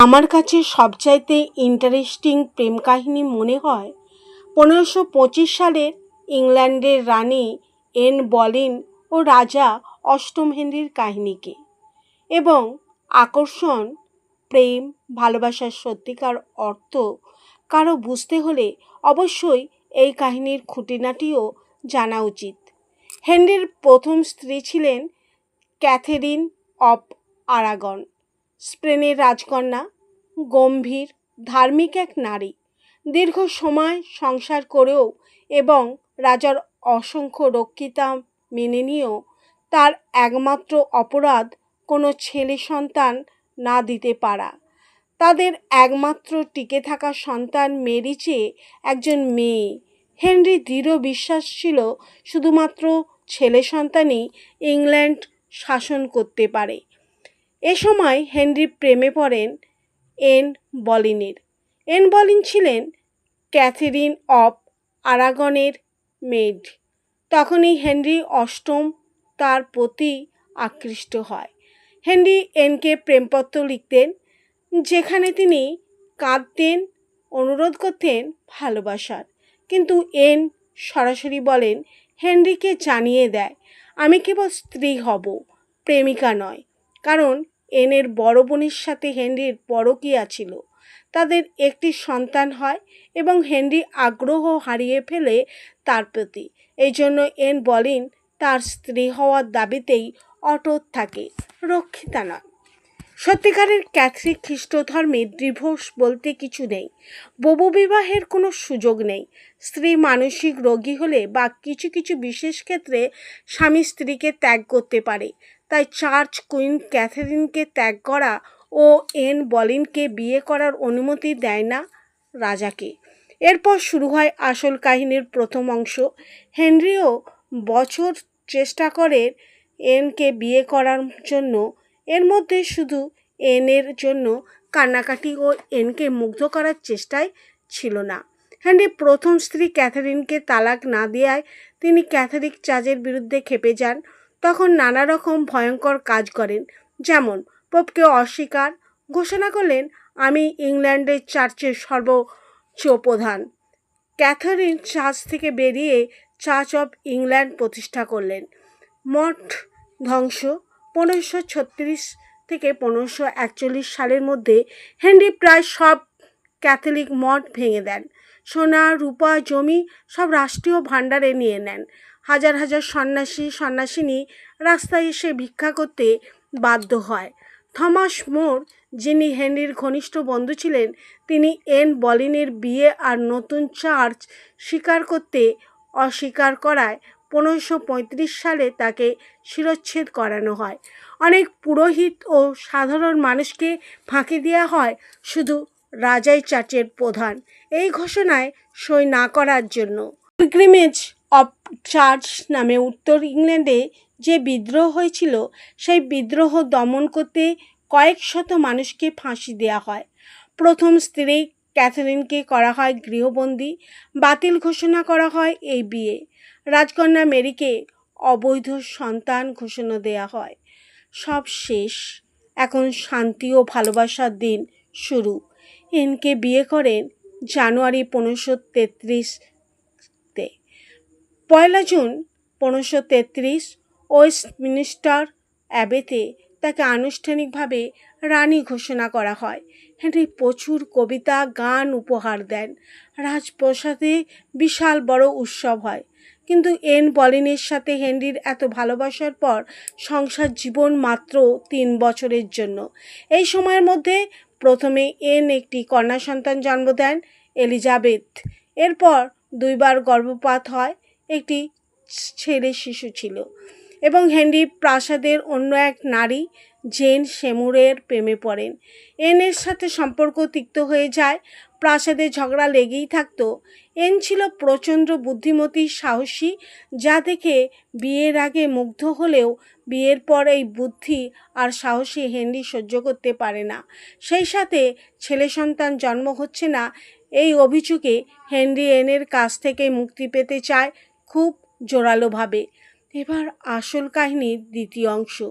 আমার কাছে সবচাইতে ইন্টারেস্টিং প্রেম কাহিনী মনে হয়, পনেরোশো পঁচিশ সালের ইংল্যান্ডের রানী এন বলিন ও রাজা অষ্টম হেনরির কাহিনীকে এবং আকর্ষণ, প্রেম, ভালোবাসার সত্যিকার অর্থ কারও বুঝতে হলে অবশ্যই এই কাহিনীর খুঁটিনাটিও জানা উচিত। হেনরির প্রথম স্ত্রী ছিলেন ক্যাথেরিন অফ আরাগন। স্পেনের রাজকন্যা, গম্ভীর, ধার্মিক এক নারী। দীর্ঘ সময় সংসার করেও এবং রাজার অসংখ্য রক্ষিতা মেনে নিয়েও তার একমাত্র অপরাধ কোনো ছেলে সন্তান না দিতে পারা। তাদের একমাত্র টিকে থাকা সন্তান মেরি চেয়ে একজন মেয়ে। হেনরি দৃঢ় বিশ্বাস ছিল শুধুমাত্র ছেলে সন্তানই ইংল্যান্ড শাসন করতে পারে। এ সময় হেনরি প্রেমে পড়েন এন বলিনের। এন বলিন ছিলেন ক্যাথেরিন অফ আরাগনের মেড। তখনই হেনরি অষ্টম তার প্রতি আকৃষ্ট হয়। হেনরি এনকে প্রেমপত্র লিখতেন, যেখানে তিনি কাঁদতেন, অনুরোধ করতেন, ভালোবাসার। কিন্তু এন সরাসরি বলেন, হেনরিকে জানিয়ে দেয়, আমি কেবল স্ত্রী হব, প্রেমিকা নয় কারণ এনের বড় বোনের সাথে হেনরির পরকীয়া ছিল। তাদের একটি সন্তান হয় এবং হেনরি আগ্রহ হারিয়ে ফেলে তার প্রতি। এই জন্য এন বলেন, তার স্ত্রী হওয়ার দাবিতেই অটুট থাকে। রক্ষিতা নয়। সত্যিকারের ক্যাথলিক খ্রিস্ট ধর্মে ডিভোর্স বলতে কিছু নেই। বহু বিবাহের কোনো সুযোগ নেই। স্ত্রী মানসিক রোগী হলে বা কিছু কিছু বিশেষ ক্ষেত্রে স্বামী স্ত্রীকে ত্যাগ করতে পারে। তাই চার্চ কুইন ক্যাথরিনকে ত্যাগ করা ও এন বলিনকে বিয়ে করার অনুমতি দেয় না রাজাকে। এরপর শুরু হয় আসল কাহিনীর প্রথম অংশ। হেনরিও বছর চেষ্টা করে এনকে বিয়ে করার জন্য এর মধ্যে শুধু এনের জন্য কান্নাকাটি ও এনকে মুগ্ধ করার চেষ্টায় ছিল না। হেনরি প্রথম স্ত্রী ক্যাথারিনকে তালাক না দেওয়ায় তিনি ক্যাথলিক চার্চের বিরুদ্ধে খেপে যান, তখন নানা রকম ভয়ঙ্কর কাজ করেন, যেমন পোপকে অস্বীকার, ঘোষণা করলেন, আমি ইংল্যান্ডের চার্চের সর্বোচ্চ প্রধান। ক্যাথারিন চার্চ থেকে বেরিয়ে চার্চ অফ ইংল্যান্ড প্রতিষ্ঠা করলেন। মঠ ধ্বংস পনেরোশো ছত্রিশ থেকে পনেরোশো একচল্লিশ সালের মধ্যে হেনরি প্রায় সব ক্যাথলিক মঠ ভেঙে দেন। সোনা, রূপা, জমি সব রাষ্ট্রীয় ভাণ্ডারে নিয়ে নেন। হাজার হাজার সন্ন্যাসী, সন্ন্যাসিনী রাস্তায় এসে ভিক্ষা করতে বাধ্য হয়। থমাস মোর, যিনি হেনরির ঘনিষ্ঠ বন্ধু ছিলেন, তিনি এন বলিনের বিয়ে আর নতুন চার্চ স্বীকার করতে অস্বীকার করায় পনেরোশো সালে তাকে শিরচ্ছেদ করানো হয়। অনেক পুরোহিত ও সাধারণ মানুষকে ফাঁকি দেওয়া হয় শুধু রাজাই চার্চের প্রধান। এই ঘোষণায় সই না করার জন্য। পিলগ্রিমেজ অফ চার্চ নামে উত্তর ইংল্যান্ডে যে বিদ্রোহ হয়েছিল, সেই বিদ্রোহ দমন করতে কয়েক শত মানুষকে ফাঁসি দেওয়া হয়। প্রথম স্ত্রী ক্যাথরিনকে করা হয় গৃহবন্দী, বাতিল ঘোষণা করা হয় এই বিয়ে। রাজকন্যা মেরিকে অবৈধ সন্তান ঘোষণা দেয়া হয়। সব শেষ। এখন শান্তি ও ভালোবাসার দিন শুরু। এনকে বিয়ে করেন জানুয়ারি পনেরোশো তেত্রিশতে পয়লা জুন পনেরোশো তেত্রিশ ওয়েস্টমিনিস্টার অ্যাবেতে তাকে আনুষ্ঠানিকভাবে রানী ঘোষণা করা হয়। হেনরি প্রচুর কবিতা, গান উপহার দেন। রাজপ্রসাদে বিশাল বড় উৎসব হয়। কিন্তু এন বলিনের সাথে হেনরির এত ভালোবাসার পর সংসার জীবন মাত্র তিন বছরের জন্য। এই সময়ের মধ্যে প্রথমে এন একটি কন্যা সন্তান জন্ম দেন, এলিজাবেথ। এরপর দুইবার গর্ভপাত হয়, একটি ছেলে শিশু ছিল। এবং হেনরি প্রাসাদের অন্য এক নারী জেন সেমুরের প্রেমে পড়েন। এনের সাথে সম্পর্ক তিক্ত হয়ে যায়। প্রাসাদে ঝগড়া লেগেই থাকতো। এন ছিল প্রচণ্ড বুদ্ধিমতী, সাহসী, যা দেখে বিয়ের আগে মুগ্ধ হলেও বিয়ের পর এই বুদ্ধি আর সাহসী হেনরি সহ্য করতে পারে না। সেই সাথে ছেলে সন্তান জন্ম হচ্ছে না। এই অভিযোগে হেনরি এনের কাছ থেকে মুক্তি পেতে চায় খুব জোরালোভাবে। এবার আসল কাহিনীর দ্বিতীয় অংশ।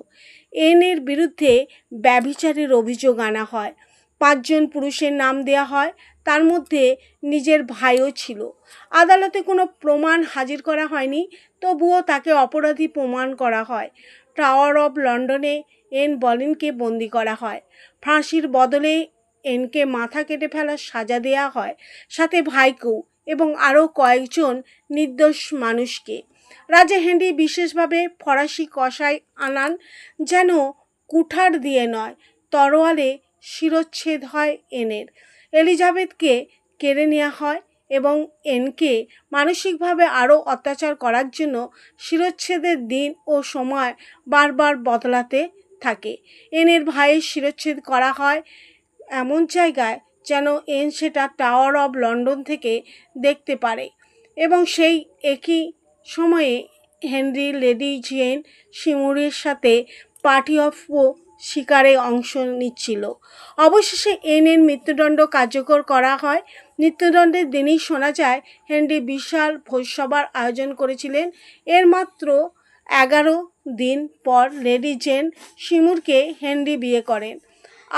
এনের বিরুদ্ধে ব্যভিচারের অভিযোগ আনা হয়। পাঁচজন পুরুষের নাম দেয়া হয়, তার মধ্যে নিজের ভাইও ছিল। আদালতে কোনো প্রমাণ হাজির করা হয়নি, তবুও তাকে অপরাধী প্রমাণ করা হয়। টাওয়ার অফ লন্ডনে এন বলিনকে বন্দি করা হয়। ফাঁসির বদলে এনকে মাথা কেটে ফেলার সাজা দেয়া হয়। সাথে ভাইকেও এবং আরও কয়েকজন নির্দোষ মানুষকে। রাজা হেনরি বিশেষভাবে ফরাসি কষাই আনান যেন কুঠার দিয়ে নয়, তরোয়ালে শিরচ্ছেদ হয় এনের। এলিজাবেথকে কেড়ে নেওয়া হয় এবং এনকে মানসিকভাবে আরও অত্যাচার করার জন্য শিরচ্ছেদের দিন ও সময় বারবার বদলাতে থাকে। এনের ভাইয়ের শিরচ্ছেদ করা হয় এমন জায়গায় যেন এন সেটা টাওয়ার অব লন্ডন থেকে দেখতে পারে এবং সেই একই সময়ে হেনরি লেডি জেন শিমুরের সাথে পার্টি অফ ও শিকারে অংশ নিচ্ছিল। অবশেষে এনের মৃত্যুদণ্ড কার্যকর করা হয়। মৃত্যুদণ্ডের দিনেই শোনা যায়, হেনরি বিশাল ভোজসভার আয়োজন করেছিলেন। এর মাত্র এগারো দিন পর লেডি জেন শিমুরকে হেনরি বিয়ে করেন।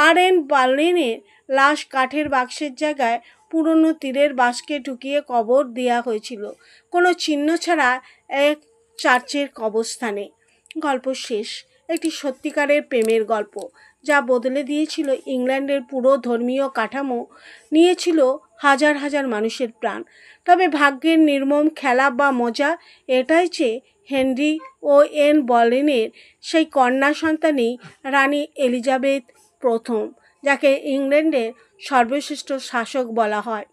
আর এন বার্লিনের লাশ কাঠের বাক্সের জায়গায় পুরনো তীরের বাঁশকে ঢুকিয়ে কবর দেওয়া হয়েছিল। কোনো চিহ্ন ছাড়া এক চার্চের কবরস্থানে। গল্প শেষ। একটি সত্যিকারের প্রেমের গল্প, যা বদলে দিয়েছিল ইংল্যান্ডের পুরো ধর্মীয় কাঠামো, নিয়েছিল হাজার হাজার মানুষের প্রাণ। তবে ভাগ্যের নির্মম খেলা বা মজা এটাই যে হেনরি ও এন বলেনের সেই কন্যা সন্তানই রানী এলিজাবেথ প্রথম। যাকে ইংল্যান্ডের সর্বশ্রেষ্ঠ শাসক বলা হয়।